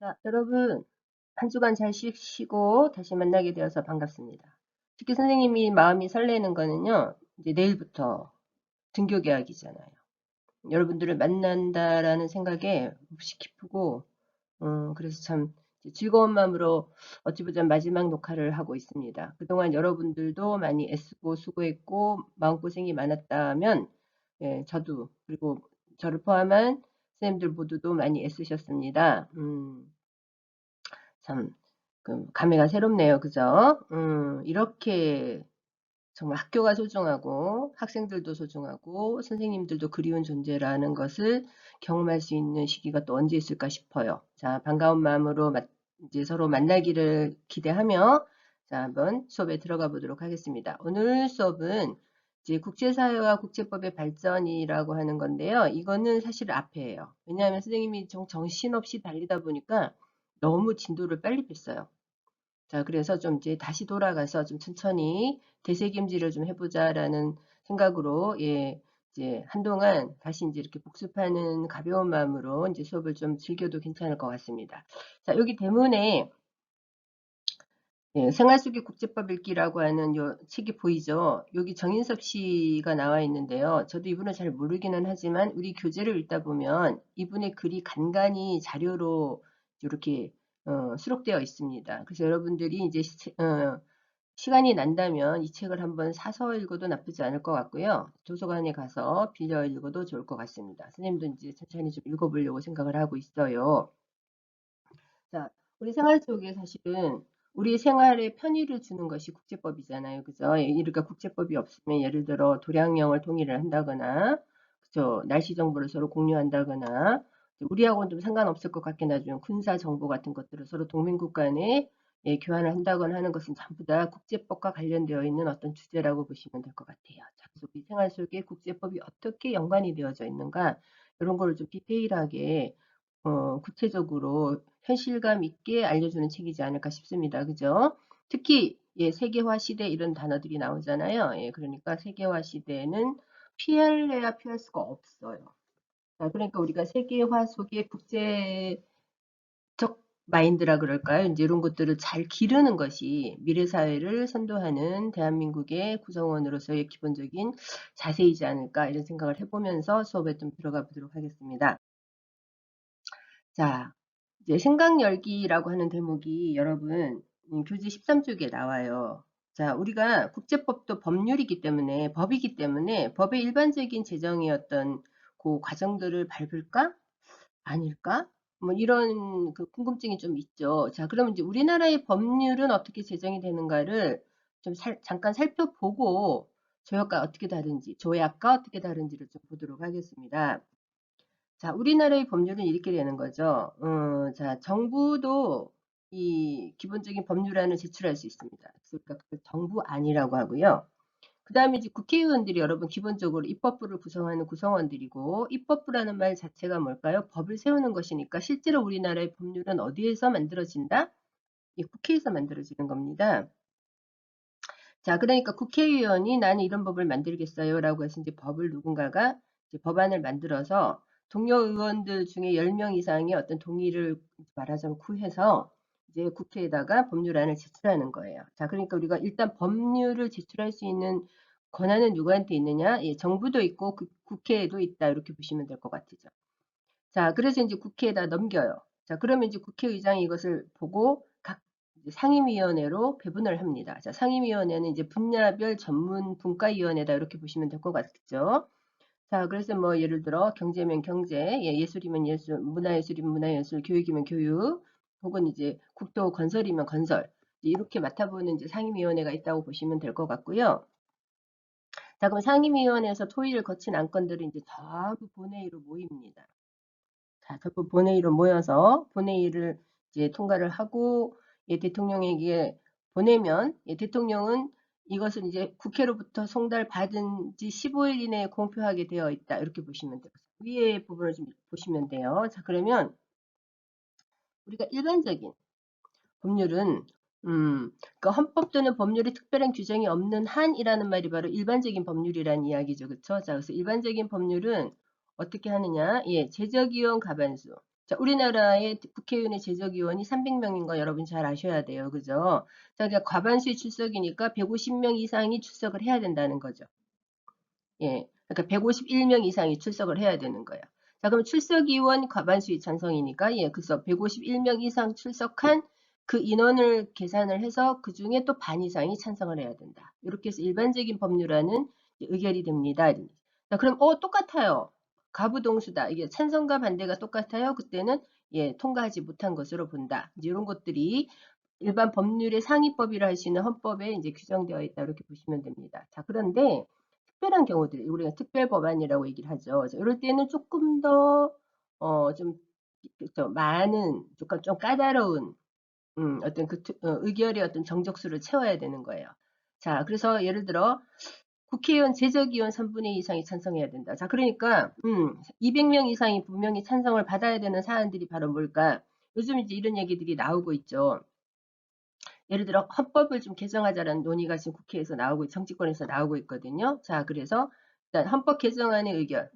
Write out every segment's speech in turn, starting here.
자, 여러분, 한 주간 잘 쉬시고 다시 만나게 되어서 반갑습니다. 특히 선생님이 마음이 설레는 거는요, 이제 내일부터 등교 계약이잖아요. 여러분들을 만난다라는 생각에 몹시 기쁘고, 음, 그래서 참 즐거운 마음으로 어찌 보자 마지막 녹화를 하고 있습니다. 그동안 여러분들도 많이 애쓰고 수고했고, 마음고생이 많았다면, 예, 저도, 그리고 저를 포함한 선생님들 모두도 많이 애쓰셨습니다. 음, 참, 그 감회가 새롭네요. 그죠? 음, 이렇게 정말 학교가 소중하고 학생들도 소중하고 선생님들도 그리운 존재라는 것을 경험할 수 있는 시기가 또 언제 있을까 싶어요. 자, 반가운 마음으로 이제 서로 만나기를 기대하며 자, 한번 수업에 들어가 보도록 하겠습니다. 오늘 수업은 이제 국제사회와 국제법의 발전이라고 하는 건데요. 이거는 사실 앞에예요. 왜냐하면 선생님이 정, 정신없이 달리다 보니까 너무 진도를 빨리 뺐어요. 자, 그래서 좀 이제 다시 돌아가서 좀 천천히 대세김질을 좀 해보자라는 생각으로, 예, 이제 한동안 다시 이제 이렇게 복습하는 가벼운 마음으로 이제 수업을 좀 즐겨도 괜찮을 것 같습니다. 자, 여기 대문에 예, 생활 속의 국제법 읽기라고 하는 요 책이 보이죠? 여기 정인섭 씨가 나와 있는데요. 저도 이분을 잘 모르기는 하지만 우리 교재를 읽다 보면 이분의 글이 간간히 자료로 이렇게 어, 수록되어 있습니다. 그래서 여러분들이 이제 시, 어, 시간이 난다면 이 책을 한번 사서 읽어도 나쁘지 않을 것 같고요. 도서관에 가서 빌려 읽어도 좋을 것 같습니다. 선생님도 이제 천천히 좀 읽어보려고 생각을 하고 있어요. 자, 우리 생활 속에 사실은 우리 생활에 편의를 주는 것이 국제법이잖아요. 그죠? 그러니까 국제법이 없으면 예를 들어 도량령을 통일을 한다거나 그죠? 날씨 정보를 서로 공유한다거나 우리하고는 좀 상관없을 것 같긴 하지만 군사 정보 같은 것들을 서로 동맹국 간에 예, 교환을 한다거나 하는 것은 전부 다 국제법과 관련되어 있는 어떤 주제라고 보시면 될 것 같아요. 자, 그래서 우리 생활 속에 국제법이 어떻게 연관이 되어져 있는가 이런 거를 좀 디테일하게 어, 구체적으로 현실감 있게 알려주는 책이지 않을까 싶습니다. 그죠? 특히 예, 세계화 시대 이런 단어들이 나오잖아요. 예, 그러니까 세계화 시대에는 피할래야 피할 수가 없어요. 자, 그러니까 우리가 세계화 속에 국제적 마인드라 그럴까요? 이제 이런 것들을 잘 기르는 것이 미래 사회를 선도하는 대한민국의 구성원으로서의 기본적인 자세이지 않을까 이런 생각을 해보면서 수업에 좀 들어가 보도록 하겠습니다. 자, 이제 생각 열기라고 하는 대목이 여러분 음, 교재 13쪽에 나와요. 자, 우리가 국제법도 법률이기 때문에 법이기 때문에 법의 일반적인 제정이었던 그 과정들을 밟을까? 아닐까? 뭐 이런 그 궁금증이 좀 있죠. 자, 그러면 이제 우리나라의 법률은 어떻게 제정이 되는가를 좀 살, 잠깐 살펴보고 조약과 어떻게 다른지, 조약과 어떻게 다른지를 좀 보도록 하겠습니다. 자, 우리나라의 법률은 이렇게 되는 거죠. 음, 자, 정부도 이 기본적인 법률안을 제출할 수 있습니다. 그러니까 그 정부 안이라고 하고요. 그 다음에 이제 국회의원들이 여러분 기본적으로 입법부를 구성하는 구성원들이고 입법부라는 말 자체가 뭘까요? 법을 세우는 것이니까 실제로 우리나라의 법률은 어디에서 만들어진다? 이 국회에서 만들어지는 겁니다. 자, 그러니까 국회의원이 나는 이런 법을 만들겠어요 라고 해서 이제 법을 누군가가 이제 법안을 만들어서 동료 의원들 중에 10명 이상의 어떤 동의를 말하자면 구해서 이제 국회에다가 법률안을 제출하는 거예요. 자, 그러니까 우리가 일단 법률을 제출할 수 있는 권한은 누구한테 있느냐? 예, 정부도 있고 그, 국회에도 있다. 이렇게 보시면 될 것 같죠. 자, 그래서 이제 국회에다 넘겨요. 자, 그러면 이제 국회의장이 이것을 보고 각 상임위원회로 배분을 합니다. 자, 상임위원회는 이제 분야별 전문 분과위원회다 이렇게 보시면 될 것 같죠. 자, 그래서 뭐 예를 들어 경제면 경제, 예, 술이면 예술, 문화예술이면 문화예술, 교육이면 교육, 혹은 이제 국도 건설이면 건설 이렇게 맡아보는 이제 상임위원회가 있다고 보시면 될 것 같고요. 자, 그럼 상임위원회에서 토의를 거친 안건들은 이제 전부 본회의로 모입니다. 자, 전부 본회의로 모여서 본회의를 이제 통과를 하고 예, 대통령에게 보내면 예, 대통령은 이것을 이제 국회로부터 송달 받은 지 15일 이내에 공표하게 되어 있다. 이렇게 보시면 돼요. 위에 부분을 좀 보시면 돼요. 자, 그러면 우리가 일반적인 법률은 음, 그러니까 헌법 또는 법률에 특별한 규정이 없는 한이라는 말이 바로 일반적인 법률이라는 이야기죠. 그렇죠? 자, 그래서 일반적인 법률은 어떻게 하느냐? 예, 제적위원 가반수. 자, 우리나라의 국회의원의 제적위원이 300명인 거 여러분 잘 아셔야 돼요. 그죠? 자, 그러니까 과반수의 출석이니까 150명 이상이 출석을 해야 된다는 거죠. 예. 그러니까 151명 이상이 출석을 해야 되는 거예요. 자, 그럼 출석위원 과반수의 찬성이니까, 예, 그래서 151명 이상 출석한 그 인원을 계산을 해서 그 중에 또 반 이상이 찬성을 해야 된다. 이렇게 해서 일반적인 법률안은 의결이 됩니다. 자, 그럼, 어, 똑같아요. 가부동수다. 이게 찬성과 반대가 똑같아요. 그때는, 예, 통과하지 못한 것으로 본다. 이제 이런 것들이 일반 법률의 상위법이라 할 수 있는 헌법에 이제 규정되어 있다. 이렇게 보시면 됩니다. 자, 그런데, 특별한 경우들, 우리가 특별 법안이라고 얘기를 하죠. 자, 이럴 때는 조금 더, 어, 좀, 좀 많은, 조금 좀 까다로운, 음, 어떤 그 투- 어, 의결의 어떤 정적수를 채워야 되는 거예요. 자, 그래서 예를 들어, 국회의원 제적위원 3분의 2 이상이 찬성해야 된다. 자, 그러니까, 음, 200명 이상이 분명히 찬성을 받아야 되는 사안들이 바로 뭘까? 요즘 이제 이런 얘기들이 나오고 있죠. 예를 들어 헌법을 좀 개정하자라는 논의가 지금 국회에서 나오고 정치권에서 나오고 있거든요. 자, 그래서 일단 헌법 개정안의 의견,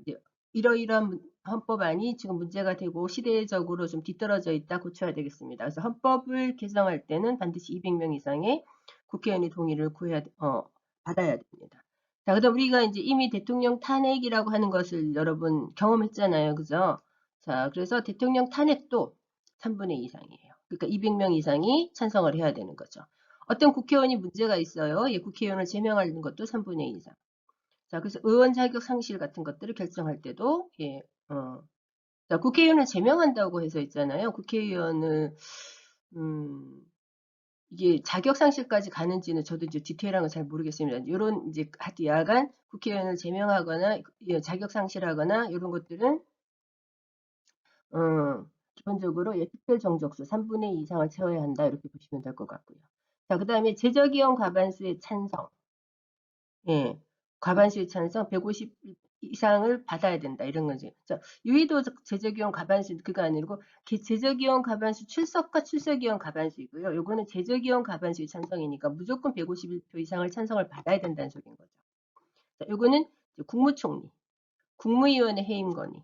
이러이러한 문- 헌법안이 지금 문제가 되고 시대적으로 좀 뒤떨어져 있다 고쳐야 되겠습니다. 그래서 헌법을 개정할 때는 반드시 200명 이상의 국회의원의 동의를 구해야 어, 받아야 됩니다. 자, 그다음 우리가 이제 이미 대통령 탄핵이라고 하는 것을 여러분 경험했잖아요, 그죠? 자, 그래서 대통령 탄핵도 3분의 2 이상이에요. 그러니까 200명 이상이 찬성을 해야 되는 거죠. 어떤 국회의원이 문제가 있어요. 예, 국회의원을 제명하는 것도 3분의 2 이상. 자, 그래서 의원 자격 상실 같은 것들을 결정할 때도 예, 어, 자, 국회의원을 제명한다고 해서 있잖아요. 국회의원을 음, 이게 자격 상실까지 가는지는 저도 이제 디테일한 건 잘 모르겠습니다. 이런 이제 하여튼 야간 국회의원을 제명하거나 예, 자격 상실하거나 이런 것들은 음, 기본적으로 예, 특별 정적수 3분의 2 이상을 채워야 한다 이렇게 보시면 될 것 같고요. 자, 그 다음에 제적위원 과반수의 찬성. 예, 과반수의 찬성 150 이상을 받아야 된다 이런 거지. 자, 유의도 제적위원 과반수 그거 아니고 기- 제적위원 과반수 출석과 출석위원 과반수이고요. 요거는 제적위원 과반수의 찬성이니까 무조건 151표 이상을 찬성을 받아야 된다는 소리인 거죠. 자, 요거는 국무총리, 국무위원의 해임 건의.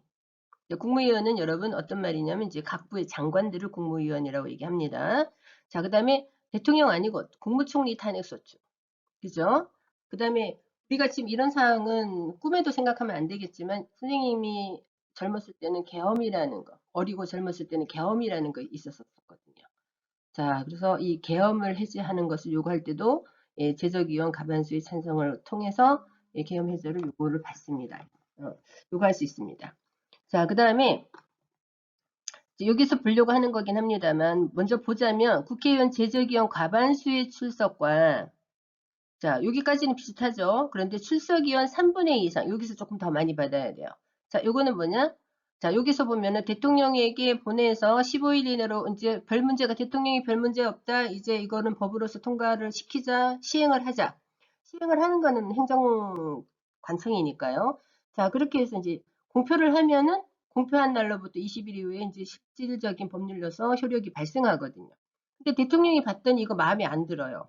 국무위원은 여러분 어떤 말이냐면 이제 각 부의 장관들을 국무위원이라고 얘기합니다. 자, 그 다음에 대통령 아니고 국무총리 탄핵소추. 그죠? 그 다음에 우리가 지금 이런 사항은 꿈에도 생각하면 안 되겠지만 선생님이 젊었을 때는 계엄이라는 거, 어리고 젊었을 때는 계엄이라는 거 있었었거든요. 자, 그래서 이 계엄을 해제하는 것을 요구할 때도 예, 제적위원 가반수의 찬성을 통해서 예, 계엄 해제를 요구를 받습니다. 어, 요구할 수 있습니다. 자, 그 다음에 여기서 보려고 하는 거긴 합니다만 먼저 보자면 국회의원 제적위원 과반수의 출석과 자 여기까지는 비슷하죠. 그런데 출석위원 3분의 2 이상 여기서 조금 더 많이 받아야 돼요. 자 요거는 뭐냐? 자 여기서 보면은 대통령에게 보내서 15일 이내로 이제 별 문제가 대통령이 별 문제 없다. 이제 이거는 법으로서 통과를 시키자 시행을 하자. 시행을 하는 거는 행정 관청이니까요. 자 그렇게 해서 이제 공표를 하면은 공표한 날로부터 20일 이후에 이제 실질적인 법률로서 효력이 발생하거든요. 근데 대통령이 봤더니 이거 마음에 안 들어요.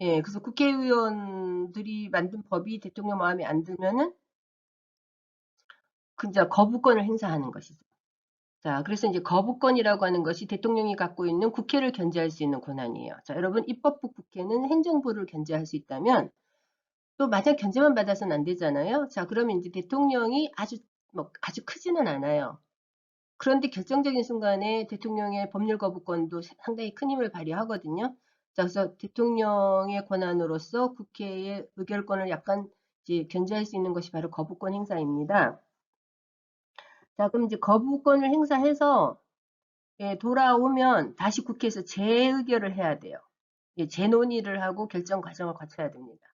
예, 그래서 국회의원들이 만든 법이 대통령 마음에 안 들면은 그저 거부권을 행사하는 것이죠. 자, 그래서 이제 거부권이라고 하는 것이 대통령이 갖고 있는 국회를 견제할 수 있는 권한이에요. 자, 여러분 입법부 국회는 행정부를 견제할 수 있다면 또 마냥 견제만 받아서는 안 되잖아요. 자, 그러면 이제 대통령이 아주 뭐 아주 크지는 않아요. 그런데 결정적인 순간에 대통령의 법률 거부권도 상당히 큰 힘을 발휘하거든요. 자, 그래서 대통령의 권한으로서 국회의 의결권을 약간 이제 견제할 수 있는 것이 바로 거부권 행사입니다. 자, 그럼 이제 거부권을 행사해서 예, 돌아오면 다시 국회에서 재의결을 해야 돼요. 예, 재논의를 하고 결정 과정을 거쳐야 됩니다.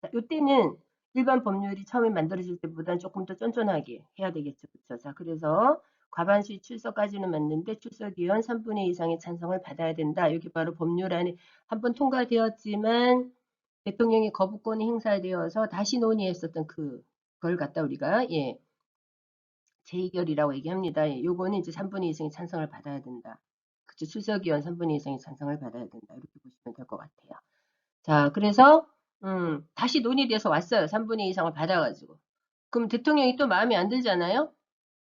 자, 이때는 일반 법률이 처음에 만들어질 때보다는 조금 더 쫀쫀하게 해야 되겠죠. 그렇죠? 자, 그래서 과반수 출석까지는 맞는데 출석 위원 3분의 2 이상의 찬성을 받아야 된다. 여기 바로 법률안에 한번 통과되었지만 대통령의 거부권이 행사되어서 다시 논의했었던 그, 그걸 갖다 우리가 예, 재의결이라고 얘기합니다. 예, 요거는 이제 3분의 2 이상의 찬성을 받아야 된다. 그쵸? 출석위원 3분의 2 이상의 찬성을 받아야 된다. 이렇게 보시면 될 것 같아요. 자, 그래서 음, 다시 논의돼서 왔어요. 3분의 2 이상을 받아가지고. 그럼 대통령이 또 마음에 안 들잖아요.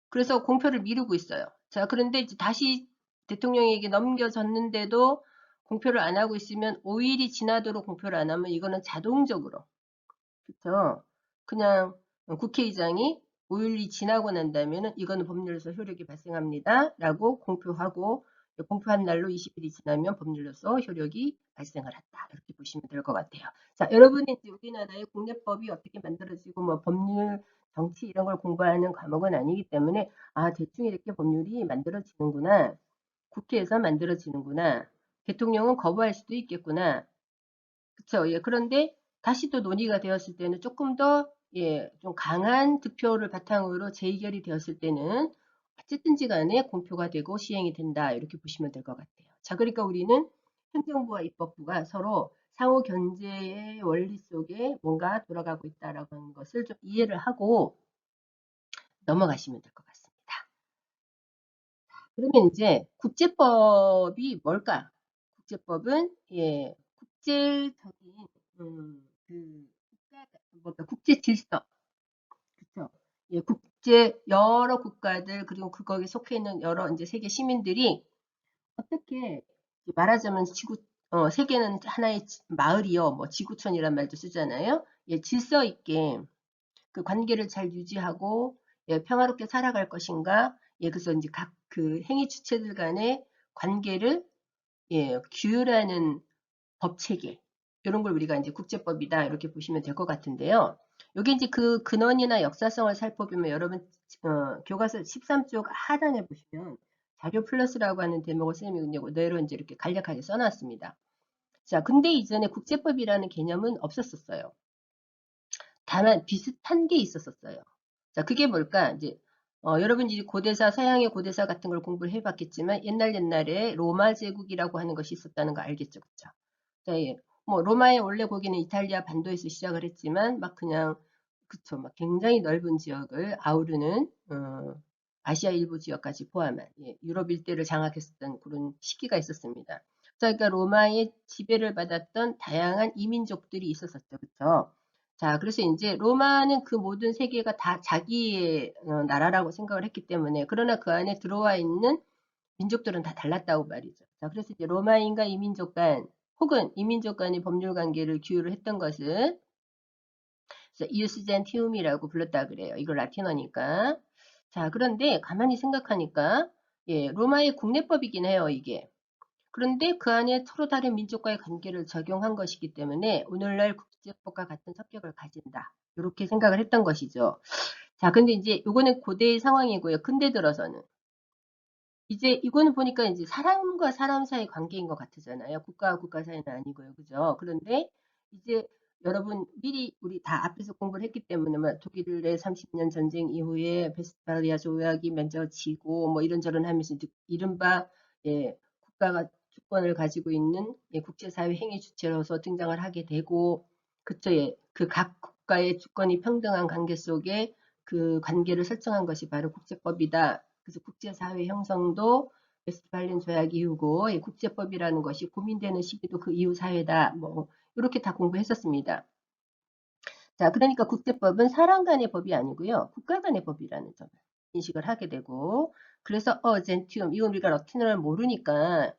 그래서 공표를 미루고 있어요. 자, 그런데 이제 다시 대통령에게 넘겨졌는데도 공표를 안 하고 있으면 5일이 지나도록 공표를 안 하면 이거는 자동적으로 그렇죠. 그냥 국회의장이 5일이 지나고 난다면 이거는 법률로서 효력이 발생합니다. 라고 공표하고 공표한 날로 20일이 지나면 법률로서 효력이 발생을 한다. 이렇게 보시면 될 것 같아요. 자, 여러분이 이제 우리나라의 국내법이 어떻게 만들어지고 뭐 법률, 정치 이런 걸 공부하는 과목은 아니기 때문에 아, 대충 이렇게 법률이 만들어지는구나. 국회에서 만들어지는구나. 대통령은 거부할 수도 있겠구나. 그쵸? 예, 그런데 다시 또 논의가 되었을 때는 조금 더 예, 좀 강한 득표를 바탕으로 재의결이 되었을 때는 어쨌든지 간에 공표가 되고 시행이 된다. 이렇게 보시면 될 것 같아요. 자, 그러니까 우리는 행정부와 입법부가 서로 상호 견제의 원리 속에 뭔가 돌아가고 있다라고 하는 것을 좀 이해를 하고 넘어가시면 될 것 같습니다. 그러면 이제 국제법이 뭘까? 국제법은 예, 국제적인 음, 그 국가 뭐까 국제 질서 그렇죠? 예, 국제 여러 국가들 그리고 그거에 속해 있는 여러 이제 세계 시민들이 어떻게 말하자면 지구 어, 세계는 하나의 마을이요, 뭐 지구촌이란 말도 쓰잖아요. 예, 질서 있게 그 관계를 잘 유지하고 예, 평화롭게 살아갈 것인가. 예, 그래서 이제 각 그 행위 주체들 간의 관계를 예, 규율하는 법 체계 이런 걸 우리가 이제 국제법이다 이렇게 보시면 될 것 같은데요. 여기 이제 그 근원이나 역사성을 살펴보면 여러분 어, 교과서 13쪽 하단에 보시면 자료 플러스라고 하는 대목을 쌤이 그대로 이제 이렇게 간략하게 써놨습니다. 자, 근데 이전에 국제법이라는 개념은 없었었어요. 다만 비슷한 게 있었었어요. 자, 그게 뭘까? 이제 어, 여러분이 고대사, 서양의 고대사 같은 걸 공부를 해봤겠지만 옛날 옛날에 로마 제국이라고 하는 것이 있었다는 거 알겠죠, 그죠? 자, 예. 뭐 로마의 원래 거기는 이탈리아 반도에서 시작을 했지만 막 그냥 그쵸, 막 굉장히 넓은 지역을 아우르는 어, 아시아 일부 지역까지 포함한 예, 유럽 일대를 장악했었던 그런 시기가 있었습니다. 자, 그러니까 로마의 지배를 받았던 다양한 이민족들이 있었었죠, 그렇죠? 자, 그래서 이제 로마는 그 모든 세계가 다 자기의 어, 나라라고 생각을 했기 때문에 그러나 그 안에 들어와 있는 민족들은 다 달랐다고 말이죠. 자, 그래서 이제 로마인과 이민족 간 혹은 이민족 간의 법률 관계를 규율을 했던 것은 이우스젠티움이라고 불렀다 그래요. 이거 라틴어니까. 자, 그런데 가만히 생각하니까 예, 로마의 국내법이긴 해요, 이게. 그런데 그 안에 서로 다른 민족과의 관계를 적용한 것이기 때문에 오늘날 국제법과 같은 성격을 가진다. 이렇게 생각을 했던 것이죠. 자, 근데 이제 이거는 고대의 상황이고요. 근대 들어서는 이제 이거는 보니까 이제 사람과 사람 사이 관계인 것 같으잖아요. 국가와 국가 사이는 아니고요. 그죠? 그런데 이제 여러분 미리 우리 다 앞에서 공부를 했기 때문에 뭐 독일의 30년 전쟁 이후에 베스트팔리아 조약이 맺어지고 뭐 이런저런 하면서 이른바 예, 국가가 주권을 가지고 있는 예, 국제사회 행위 주체로서 등장을 하게 되고 그쵸 예, 그각 국가의 주권이 평등한 관계 속에 그 관계를 설정한 것이 바로 국제법이다. 그래서 국제사회 형성도 베스트팔린 조약 이후고 예, 국제법이라는 것이 고민되는 시기도 그 이후 사회다. 뭐 이렇게 다 공부했었습니다. 자, 그러니까 국제법은 사람 간의 법이 아니고요. 국가 간의 법이라는 점을 인식을 하게 되고 그래서 어, 젠티움 이건 우리가 러틴어를 모르니까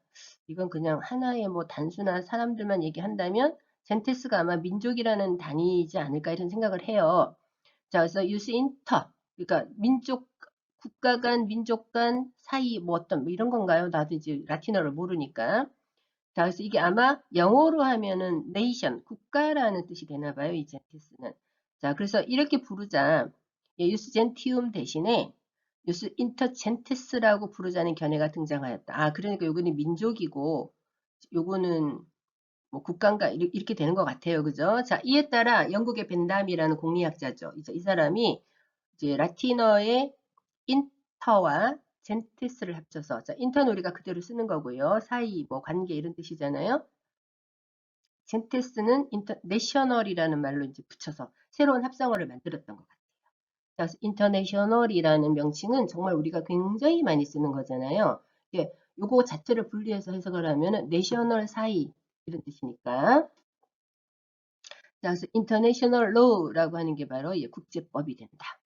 이건 그냥 하나의 뭐 단순한 사람들만 얘기한다면 젠테스가 아마 민족이라는 단위이지 않을까 이런 생각을 해요. 자, 그래서 유스 인터 그러니까 민족 국가 간 민족 간 사이 뭐 어떤 뭐 이런 건가요? 나도 이제 라틴어를 모르니까. 자, 그래서 이게 아마 영어로 하면은 nation, 국가라는 뜻이 되나 봐요. 이 젠테스는. 자, 그래서 이렇게 부르자. 예, 유스 젠티움 대신에 유스 인터젠테스라고 부르자는 견해가 등장하였다. 아, 그러니까 요거는 민족이고 요거는 뭐 국가인가 이렇게 되는 것 같아요. 그죠? 자, 이에 따라 영국의 벤담이라는 공리학자죠. 이제 이 사람이 이제 라틴어의 인터와 젠테스를 합쳐서 자, 인터는 우리가 그대로 쓰는 거고요. 사이, 뭐 관계 이런 뜻이잖아요. 젠테스는 인터 내셔널이라는 말로 이제 붙여서 새로운 합성어를 만들었던 것 같아요. 그래서 인터내셔널이라는 명칭은 정말 우리가 굉장히 많이 쓰는 거잖아요. 예, 요거 자체를 분리해서 해석을 하면은 내셔널 사이 이런 뜻이니까. 자, 그래서 인터내셔널 로우라고 하는 게 바로 예, 국제법이 된다.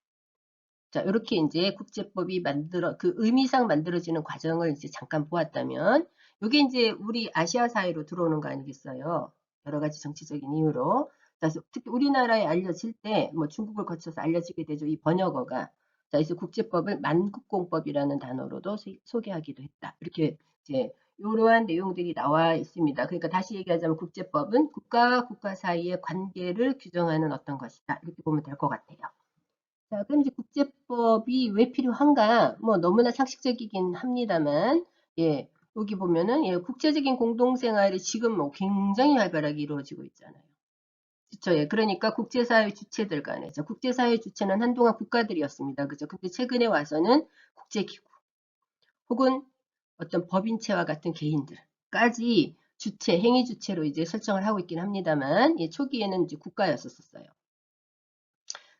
자, 이렇게 이제 국제법이 만들어, 그 의미상 만들어지는 과정을 이제 잠깐 보았다면, 이게 이제 우리 아시아 사회로 들어오는 거 아니겠어요? 여러 가지 정치적인 이유로. 그래서 특히 우리나라에 알려질 때, 뭐 중국을 거쳐서 알려지게 되죠. 이 번역어가. 자, 그래서 국제법을 만국공법이라는 단어로도 소- 소개하기도 했다. 이렇게 이제 이러한 내용들이 나와 있습니다. 그러니까 다시 얘기하자면 국제법은 국가와 국가 사이의 관계를 규정하는 어떤 것이다. 이렇게 보면 될 것 같아요. 자, 그럼 이제 국제법이 왜 필요한가? 뭐 너무나 상식적이긴 합니다만, 예, 여기 보면은 예, 국제적인 공동생활이 지금 뭐 굉장히 활발하게 이루어지고 있잖아요. 그렇죠. 예, 그러니까 국제사회 주체들 간에, 자, 국제사회 주체는 한동안 국가들이었습니다. 그죠? 근데 최근에 와서는 국제기구 혹은 어떤 법인체와 같은 개인들까지 주체, 행위 주체로 이제 설정을 하고 있긴 합니다만, 예, 초기에는 이제 국가였었어요.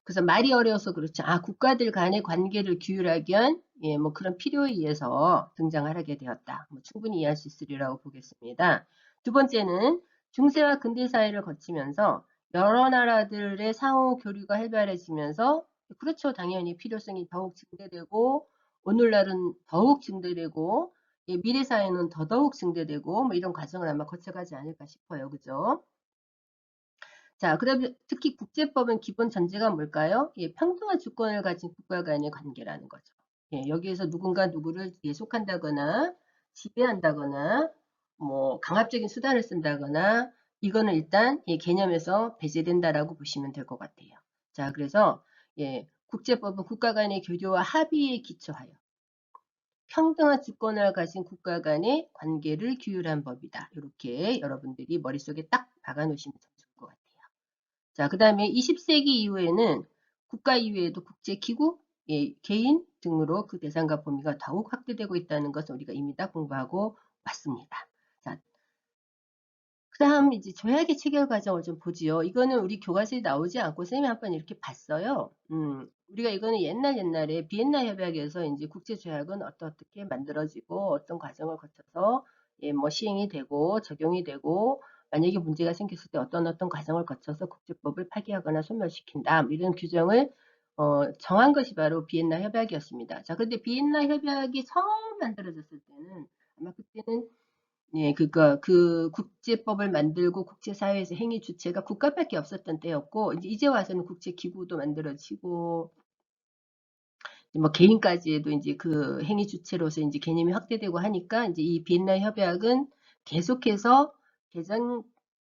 그래서 말이 어려워서 그렇죠. 아, 국가들 간의 관계를 규율하기 위한 예, 뭐 그런 필요에 의해서 등장을 하게 되었다. 뭐 충분히 이해할 수 있으리라고 보겠습니다. 두 번째는 중세와 근대 사회를 거치면서 여러 나라들의 상호 교류가 활발해지면서 그렇죠. 당연히 필요성이 더욱 증대되고 오늘날은 더욱 증대되고 예, 미래 사회는 더더욱 증대되고 뭐 이런 과정을 아마 거쳐가지 않을까 싶어요. 그죠? 자, 그다음에 특히 국제법은 기본 전제가 뭘까요? 예, 평등한 주권을 가진 국가 간의 관계라는 거죠. 예, 여기에서 누군가 누구를 예속한다거나 지배한다거나 뭐 강압적인 수단을 쓴다거나 이거는 일단 예, 개념에서 배제된다라고 보시면 될 것 같아요. 자, 그래서 예, 국제법은 국가 간의 교류와 합의에 기초하여 평등한 주권을 가진 국가 간의 관계를 규율한 법이다. 이렇게 여러분들이 머릿속에 딱 박아 놓으시면 좋을 것 같아요. 자, 그 다음에 20세기 이후에는 국가 이외에도 국제기구, 예, 개인 등으로 그 대상과 범위가 더욱 확대되고 있다는 것을 우리가 이미 다 공부하고 왔습니다. 자, 그 다음 이제 조약의 체결 과정을 좀 보지요. 이거는 우리 교과서에 나오지 않고 쌤이 한 번 이렇게 봤어요. 음, 우리가 이거는 옛날 옛날에 비엔나 협약에서 이제 국제 조약은 어떻게 만들어지고 어떤 과정을 거쳐서 예, 뭐 시행이 되고 적용이 되고 만약에 문제가 생겼을 때 어떤 어떤 과정을 거쳐서 국제법을 파기하거나 소멸시킨다. 뭐 이런 규정을 어, 정한 것이 바로 비엔나 협약이었습니다. 자, 근데 비엔나 협약이 처음 만들어졌을 때는 아마 그때는 예, 그니까 그 국제법을 만들고 국제사회에서 행위 주체가 국가밖에 없었던 때였고 이제 와서는 국제 기구도 만들어지고 뭐 개인까지도 이제 그 행위 주체로서 이제 개념이 확대되고 하니까 이제 이 비엔나 협약은 계속해서 개정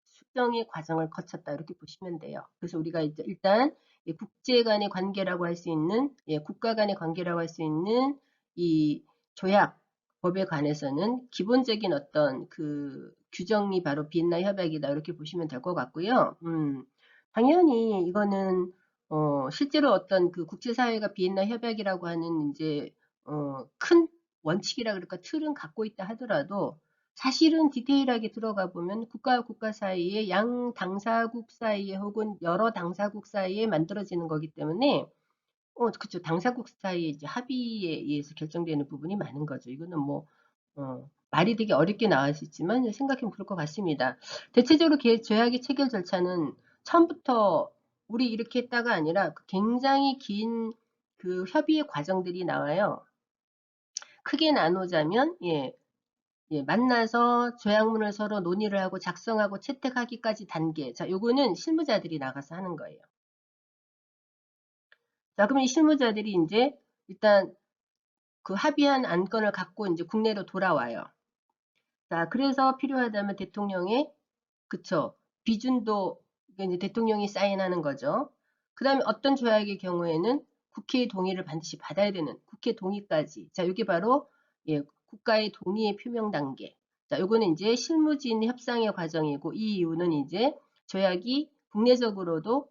수정의 과정을 거쳤다 이렇게 보시면 돼요. 그래서 우리가 일단 국제 간의 관계라고 할 수 있는 예, 국가 간의 관계라고 할 수 있는 이 조약 법에 관해서는 기본적인 어떤 그 규정이 바로 비엔나 협약이다 이렇게 보시면 될 것 같고요. 음, 당연히 이거는 어, 실제로 어떤 그 국제사회가 비엔나 협약이라고 하는 이제 어, 큰 원칙이라 그럴까 틀은 갖고 있다 하더라도 사실은 디테일하게 들어가 보면 국가와 국가 사이에 양 당사국 사이에 혹은 여러 당사국 사이에 만들어지는 거기 때문에 어, 그쵸. 당사국 사이에 이제 합의에 의해서 결정되는 부분이 많은 거죠. 이거는 뭐, 어, 말이 되게 어렵게 있지만 생각해보면 그럴 것 같습니다. 대체적으로 개- 조약의 체결 절차는 처음부터 우리 이렇게 했다가 아니라 굉장히 긴 그 협의의 과정들이 나와요. 크게 나누자면, 예, 예, 만나서 조약문을 서로 논의를 하고 작성하고 채택하기까지 단계. 자, 요거는 실무자들이 나가서 하는 거예요. 자, 그럼 이 실무자들이 이제 일단 그 합의한 안건을 갖고 이제 국내로 돌아와요. 자, 그래서 필요하다면 대통령의 그쵸 비준도 이제 대통령이 사인하는 거죠. 그 다음에 어떤 조약의 경우에는 국회의 동의를 반드시 받아야 되는 국회 동의까지. 자, 이게 바로 예, 국가의 동의의 표명 단계. 자, 요거는 이제 실무진 협상의 과정이고 이 이유는 이제 조약이 국내적으로도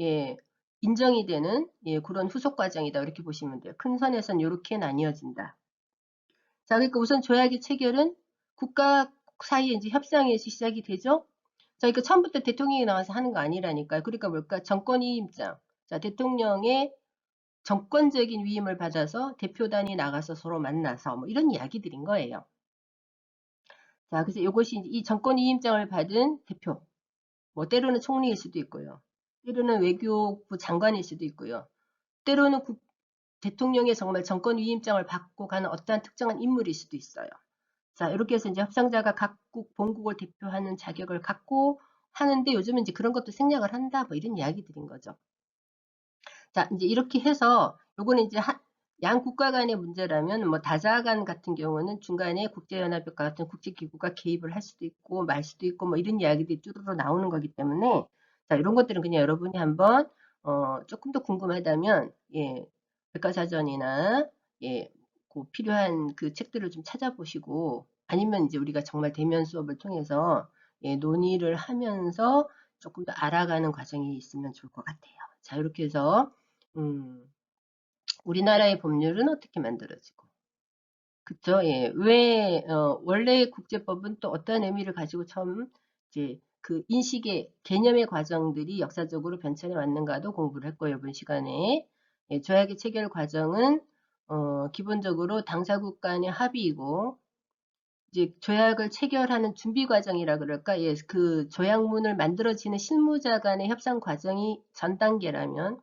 예, 인정이 되는 예, 그런 후속 과정이다. 이렇게 보시면 돼요. 큰 선에선 이렇게 나뉘어진다. 자, 그러니까 우선 조약의 체결은 국가 사이에 이제 협상에서 시작이 되죠. 자, 그러니까 처음부터 대통령이 나와서 하는 거 아니라니까요. 그러니까 뭘까? 정권위임장. 자, 대통령의 정권적인 위임을 받아서 대표단이 나가서 서로 만나서 뭐 이런 이야기들인 거예요. 자, 그래서 이것이 이 정권 위임장을 받은 대표. 뭐 때로는 총리일 수도 있고요. 때로는 외교부 장관일 수도 있고요. 때로는 국, 대통령의 정말 정권 위임장을 받고 가는 어떠한 특정한 인물일 수도 있어요. 자, 이렇게 해서 이제 협상자가 각국 본국을 대표하는 자격을 갖고 하는데 요즘은 이제 그런 것도 생략을 한다. 뭐 이런 이야기들인 거죠. 자, 이제 이렇게 해서 요거는 이제 한, 양 국가 간의 문제라면 뭐 다자간 같은 경우는 중간에 국제연합과 같은 국제기구가 개입을 할 수도 있고 말 수도 있고 뭐 이런 이야기들이 쭈루루 나오는 거기 때문에 자 이런 것들은 그냥 여러분이 한번 어, 조금 더 궁금하다면 예 백과사전이나 예, 그 필요한 그 책들을 좀 찾아보시고 아니면 이제 우리가 정말 대면 수업을 통해서 예, 논의를 하면서 조금 더 알아가는 과정이 있으면 좋을 것 같아요. 자 이렇게 해서 음, 우리나라의 법률은 어떻게 만들어지고 그쵸? 예. 왜 어, 원래 국제법은 또 어떤 의미를 가지고 처음 이제 그 인식의 개념의 과정들이 역사적으로 변천해 왔는가도 공부를 했고요 이번 시간에 예, 조약의 체결 과정은 어, 기본적으로 당사국 간의 합의이고 이제 조약을 체결하는 준비 과정이라 그럴까? 예, 그 조약문을 만들어지는 실무자 간의 협상 과정이 전 단계라면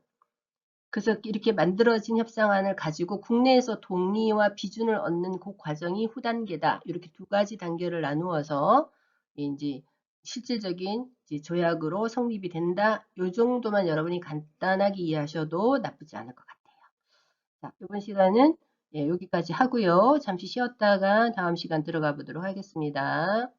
그래서 이렇게 만들어진 협상안을 가지고 국내에서 동의와 비준을 얻는 그 과정이 후 단계다. 이렇게 두 가지 단계를 나누어서 이제 실질적인 이제 조약으로 성립이 된다. 이 정도만 여러분이 간단하게 이해하셔도 나쁘지 않을 것 같아요. 자, 이번 시간은 예, 여기까지 하고요. 잠시 쉬었다가 다음 시간 들어가 보도록 하겠습니다.